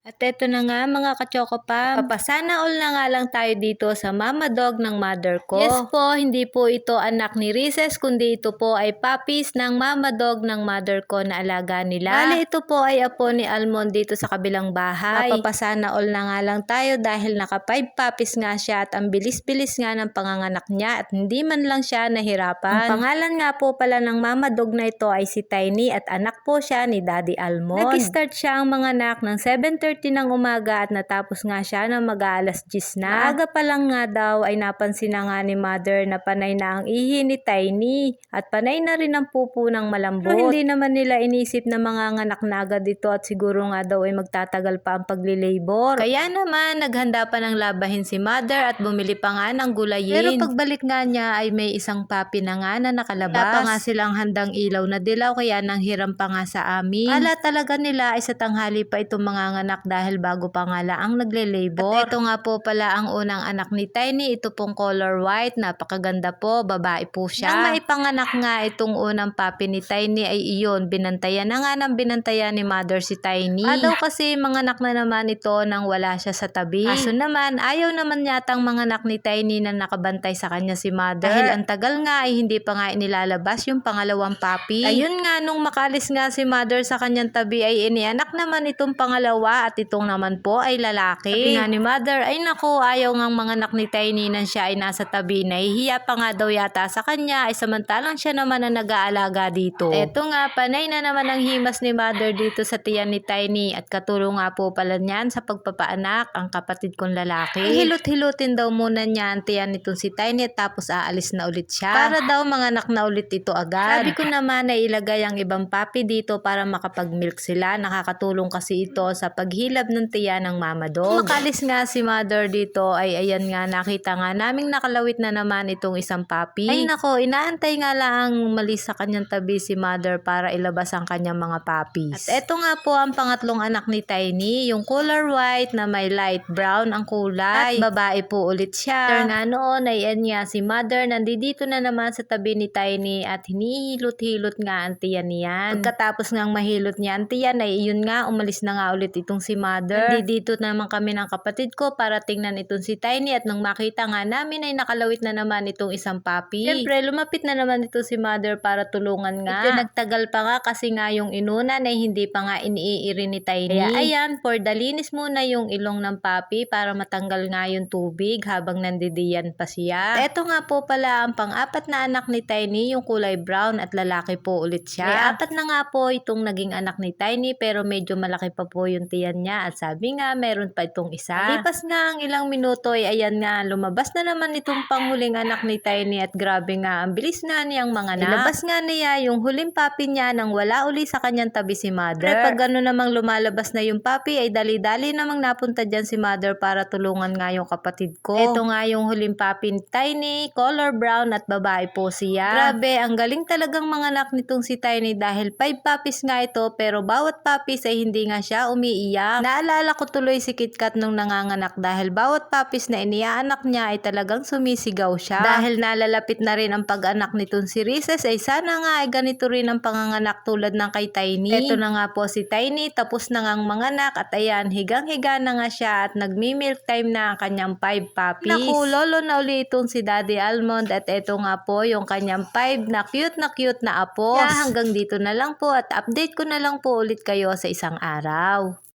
At eto na nga mga kachoko pa, papasana all na nga lang tayo dito sa mama dog ng mother ko. Yes po, hindi po ito anak ni Rises, kundi ito po ay puppies ng mama dog ng mother ko na alaga nila. Bale, ito po ay apo ni Almond dito sa kabilang bahay. Papasana all na nga lang tayo dahil naka 5 puppies nga siya at ang bilis-bilis nga ng panganganak niya at hindi man lang siya nahirapan. Ang pangalan nga po pala ng mama dog na ito ay si Tiny at anak po siya ni Daddy Almond. Nag-start siya ang manganak ng 7 9.30 ng umaga at natapos nga siya ng mag-aalas 10 na. Maaga pa lang nga daw ay napansin na nga ni mother na panay na ang ihi ni Tiny at panay na rin ang pupo ng malambot. Pero hindi naman nila inisip na mga nganak na agad dito at siguro nga daw ay magtatagal pa ang paglilabor. Kaya naman naghanda pa ng labahin si mother at bumili pa nga ng gulayin. Pero pagbalik nga niya ay may isang papi na nga na nakalabas. Wala pa nga silang handang ilaw na dilaw kaya nang hiram pa nga sa amin. Kala talaga nila ay sa tanghali pa itong mga nganak dahil bago pa nga laang nagle-labor. At ito nga po pala ang unang anak ni Tiny. Ito pong color white. Napakaganda po. Babae po siya. Nang maipanganak nga itong unang papi ni Tiny ay iyon. Binantayan na nga ng binantayan ni mother si Tiny. Ah, daw kasi manganak na naman ito nang wala siya sa tabi. Kaso naman, ayaw naman yatang manganak ni Tiny na nakabantay sa kanya si mother. Dahil ang tagal nga ay hindi pa nga inilalabas yung pangalawang papi. Ayun nga, nung makalis nga si mother sa kanyang tabi ay inianak naman itong pangalawa at itong naman po ay lalaki. Sabi nga ni mother, ay naku, ayaw ngang mga anak ni Tiny nang siya ay nasa tabi. Nahihiya pa nga daw yata sa kanya ay samantalang siya naman ang nag-aalaga dito. At eto nga, panay na naman ang himas ni mother dito sa tiyan ni Tiny at katulong nga po pala niyan sa pagpapaanak ang kapatid kong lalaki. Ay hilot-hilutin daw muna niya ang tiyan nitong si Tiny at tapos aalis na ulit siya. Para daw mga anak na ulit ito agad. Sabi ko naman na ilagay ang ibang papi dito para makapag-milk sila. Nakakatulong kasi ito sa paghilab ng tiyan ng mama dog. Makalis nga si mother dito ay ayan nga nakita nga naming nakalawit na naman itong isang papi. Ay nako, inaantay nga lang malis sa kanyang tabi si mother para ilabas ang kanyang mga puppies. At eto nga po ang pangatlong anak ni Tiny, yung color white na may light brown ang kulay. At babae po ulit siya. After nga noon ay ayan nga si mother nandito na naman sa tabi ni Tiny at hinihilot-hilot nga ang tiyan niyan. Pagkatapos ngang mahilot niya ang tiyan ay yun nga umalis na nga ulit itong si mother. Nandito naman kami ng kapatid ko para tingnan itong si Tiny at nung makita nga namin ay nakalawit na naman itong isang papi. Siyempre lumapit na naman ito si mother para tulungan nga. Ito nagtagal pa nga kasi nga yung inunan ay hindi pa nga iniiri ni Tiny. Kaya ayan, for dalinis muna yung ilong ng papi para matanggal nga yung tubig habang nandidiyan pa siya. Ito nga po pala ang pang-apat na anak ni Tiny, yung kulay brown at lalaki po ulit siya. May apat na nga po itong naging anak ni Tiny pero medyo malaki pa po yung tiyan niya at sabi nga meron pa itong isa. Lipas nga ang ilang minuto ay ayan nga lumabas na naman itong panghuling anak ni Tiny at grabe nga ang bilis nga niyang mga anak. Ilabas nga niya yung huling papi niya nang wala uli sa kanyang tabi si mother. At pag gano'n namang lumalabas na yung papi ay dali-dali namang napunta dyan si mother para tulungan nga yung kapatid ko. Ito nga yung huling papi ni Tiny, color brown at babae po siya. Grabe, ang galing talagang mga anak nitong si Tiny dahil 5 puppies nga ito pero bawat puppies ay hindi nga siya umiiyak. Naalala ko tuloy si KitKat nung nanganganak dahil bawat puppies na iniaanak niya ay talagang sumisigaw siya. Dahil nalalapit na rin ang pag-anak nitong si Rises ay sana nga ay ganito rin ang panganganak tulad ng kay Tiny. Ito na nga po si Tiny, tapos na ngang manganak at ayan, higang-higa na nga siya at nagmi-milk time na ang kanyang 5 puppies. Naku, lolo na uli itong si Daddy Almond at ito nga po yung kanyang 5 na cute na cute na apos. Kaya hanggang dito na lang po at update ko na lang po ulit kayo sa isang araw.